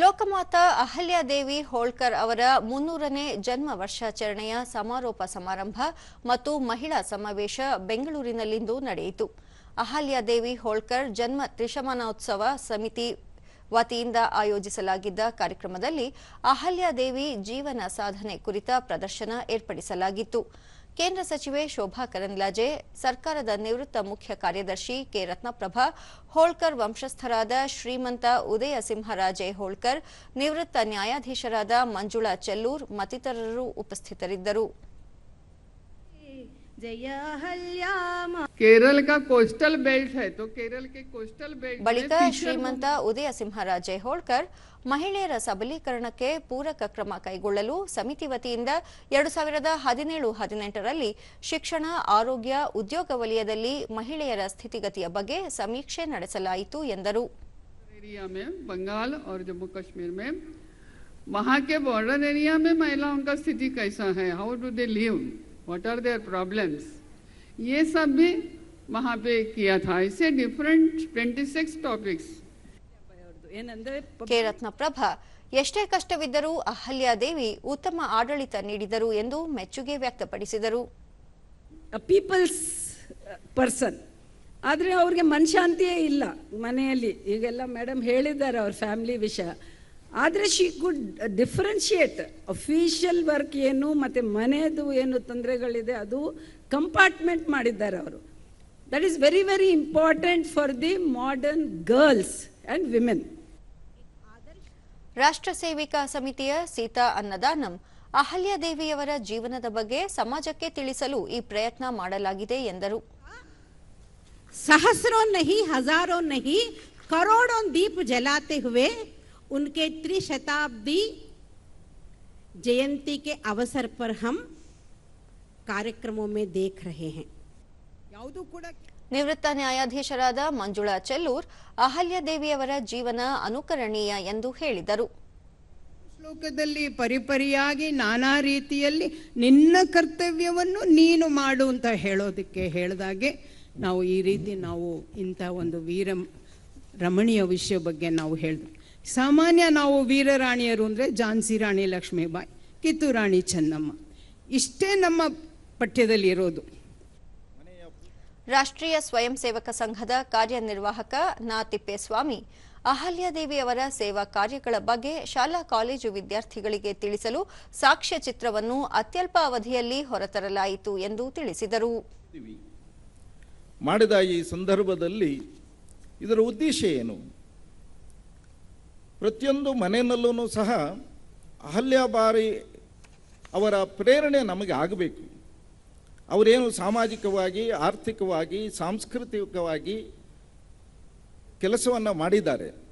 ಲೋಕಮಾತ ಅಹಲ್ಯಾದೇವಿ ಹೋಳ್ಕರ್ ಅವರ ಮುನ್ನೂರನೇ ಜನ್ಮ ವರ್ಷಾಚರಣೆಯ ಸಮಾರೋಪ ಸಮಾರಂಭ ಮತ್ತು ಮಹಿಳಾ ಸಮಾವೇಶ ಬೆಂಗಳೂರಿನಲ್ಲಿಂದು ನಡೆಯಿತು. ಅಹಲ್ಯಾದೇವಿ ಹೋಳ್ಕರ್ ಜನ್ಮ ತ್ರಿಶಮಾನೋತ್ಸವ ಸಮಿತಿ ವತಿಯಿಂದ ಆಯೋಜಿಸಲಾಗಿದ್ದ ಕಾರ್ಯಕ್ರಮದಲ್ಲಿ ಅಹಲ್ಯಾದೇವಿ ಜೀವನ ಸಾಧನೆ ಕುರಿತ ಪ್ರದರ್ಶನ ಏರ್ಪಡಿಸಲಾಗಿತ್ತು. ಕೇಂದ್ರ ಸಚಿವೆ ಶೋಭಾ ಕರಂದ್ಲಾಜೆ, ಸರ್ಕಾರದ ನಿವೃತ್ತ ಮುಖ್ಯ ಕಾರ್ಯದರ್ಶಿ ಕೆ. ರತ್ನಪ್ರಭಾ, ಹೋಳ್ಕರ್ ವಂಶಸ್ಥರಾದ ಶ್ರೀಮಂತ ಉದಯ ಸಿಂಹರಾಜೆ ಹೋಳ್ಕರ್, ನಿವೃತ್ತ ನ್ಯಾಯಾಧೀಶರಾದ ಮಂಜುಳಾ ಚೆಲ್ಲೂರ್ ಮತ್ತಿತರರು ಉಪಸ್ಥಿತರಿದ್ದರು. जय हल्याम केरल का कोस्टल बेल्ट है तो केरल के कोस्टल बेल्ट ಬಳಿಕ ಶ್ರೀಮಂತ ಉದಯ ಸಿಂಹರಾಜೆ ಹೋಳ್ಕರ್ ಮಹಿಳೆಯರ ಸಬಲೀಕರಣಕ್ಕೆ ಪೂರಕ ಕ್ರಮ ಕೈಗೊಳ್ಳಲು ಸಮಿತಿ ವತಿಯಿಂದ ಎರಡು ಸಾವಿರದ ಹದಿನೇಳು ಹದಿನೆಂಟರಲ್ಲಿ ಶಿಕ್ಷಣ ಆರೋಗ್ಯ ಉದ್ಯೋಗ ವಲಯದಲ್ಲಿ ಮಹಿಳೆಯರ ಸ್ಥಿತಿಗತಿಯ ಬಗ್ಗೆ ಸಮೀಕ್ಷೆ ನಡೆಸಲಾಯಿತು ಎಂದರು एरिया में बंगाल और जम्मू कश्मीर में वहाँ के बॉर्डर एरिया में महिलाओं का स्थिति कैसा है how do they live what are their problems ये सब भी वहाँ पे किया था इससे डिफरेंट 26 टॉपिक्स ಏನಂದ್ರೆ ಕೆ ರತ್ನಪ್ರಭಾ ಎಷ್ಟೇ ಕಷ್ಟವಿದ್ದರೂ ಅಹಲ್ಯಾದೇವಿ ಉತ್ತಮ ಆಡಳಿತ ನೀಡಿದರು ಎಂದು ಮೆಚ್ಚುಗೆ ವ್ಯಕ್ತಪಡಿಸಿದರು ಪೀಪಲ್ಸ್ ಪರ್ಸನ್ ಆದರೆ ಅವ್ರಿಗೆ ಮನಶಾಂತಿಯೇ ಇಲ್ಲ ಮನೆಯಲ್ಲಿ ಈಗೆಲ್ಲ ಮೇಡಮ್ ಹೇಳಿದ್ದಾರೆ ಅವ್ರ ಫ್ಯಾಮಿಲಿ ವಿಷಯ ಆದರೆ she good differentiate official work ಏನು ಮತ್ತು ಮನೆಯದು ಏನು ತೊಂದರೆಗಳಿದೆ ಅದು ಕಂಪಾರ್ಟ್ಮೆಂಟ್ ಮಾಡಿದ್ದಾರೆ ಅವರು. That is very very important for the modern girls and women Rashtra Sevika ಸಮಿತಿಯ ಸೀತಾ ಅನ್ನದಾನಂ ಅಹಲ್ಯದೇವಿಯವರ ಜೀವನದ ಬಗ್ಗೆ ಸಮಾಜಕ್ಕೆ ತಿಳಿಸಲು ಈ ಪ್ರಯತ್ನ ಮಾಡಲಾಗಿದೆ ಎಂದರು. ಸಹಸ್ರೋ ನಹಿ ಹಜಾರೋ ನಹಿ ಕರೋಡೋ ದೀಪ ಜಲಾತೆ ಹುವೆ उनके त्रिशताब्दी जयंती के अवसर पर हम कार्यक्रमों में देख रहे हैं ಯಾವುದು ಕೂಡ ನಿವೃತ್ತ ನ್ಯಾಯಾಧೀಶರಾದ ಮಂಜುಳಾ ಚೆಲ್ಲೂರ್ ಅಹಲ್ಯಾದೇವಿಯವರ ಜೀವನ ಅನುಕರಣೀಯ ಎಂದು ಹೇಳಿದರು ಶ್ಲೋಕದಲ್ಲಿ ಪರಿಪರಿಯಾಗಿ ನಾನಾ ರೀತಿಯಲ್ಲಿ ನಿನ್ನ ಕರ್ತವ್ಯವನ್ನು ನೀನು ಮಾಡು ಅಂತ ಹೇಳೋದಕ್ಕೆ ಹೇಳಿದಾಗೆ ನಾವು ಈ ರೀತಿ ನಾವು ಇಂಥ ಒಂದು ವೀರ ರಮಣೀಯ ವಿಷಯ ಬಗ್ಗೆ ನಾವು ಹೇಳಿದ್ವಿ ಸಾಮಾನ್ಯ ನಾವು ವೀರರಾಣಿಯರು ಅಂದರೆ ಝಾನ್ಸಿ ರಾಣಿ ಲಕ್ಷ್ಮೀಬಾಯಿ ಕಿತ್ತೂರು ರಾಣಿ ಚೆನ್ನಮ್ಮ. ಇಷ್ಟೇ ನಮ್ಮ ಪಠ್ಯದಲ್ಲಿ ಇರೋದು. ರಾಷ್ಟ್ರೀಯ ಸ್ವಯಂ ಸೇವಕ ಸಂಘದ ಕಾರ್ಯನಿರ್ವಾಹಕ ನಾ ತಿಪ್ಪೇಸ್ವಾಮಿ ಅಹಲ್ಯಾದೇವಿಯವರ ಸೇವಾ ಕಾರ್ಯಗಳ ಬಗ್ಗೆ ಶಾಲಾ ಕಾಲೇಜು ವಿದ್ಯಾರ್ಥಿಗಳಿಗೆ ತಿಳಿಸಲು ಸಾಕ್ಷ್ಯ ಚಿತ್ರವನ್ನು ಅತ್ಯಲ್ಪ ಅವಧಿಯಲ್ಲಿ ಹೊರತರಲಾಯಿತು ಎಂದು ತಿಳಿಸಿದರು. ಮಾಡಿದ ಈ ಸಂದರ್ಭದಲ್ಲಿ ಇದರ ಉದ್ದೇಶ ಏನು? ಪ್ರತಿಯೊಂದು ಮನೆಯಲ್ಲೂ ಸಹ ಅಹಲ್ಯಾಬಾರಿ ಅವರ ಪ್ರೇರಣೆ ನಮಗೆ ಆಗಬೇಕು. ಅವರೇನು ಸಾಮಾಜಿಕವಾಗಿ ಆರ್ಥಿಕವಾಗಿ ಸಾಂಸ್ಕೃತಿಕವಾಗಿ ಕೆಲಸವನ್ನು ಮಾಡಿದ್ದಾರೆ.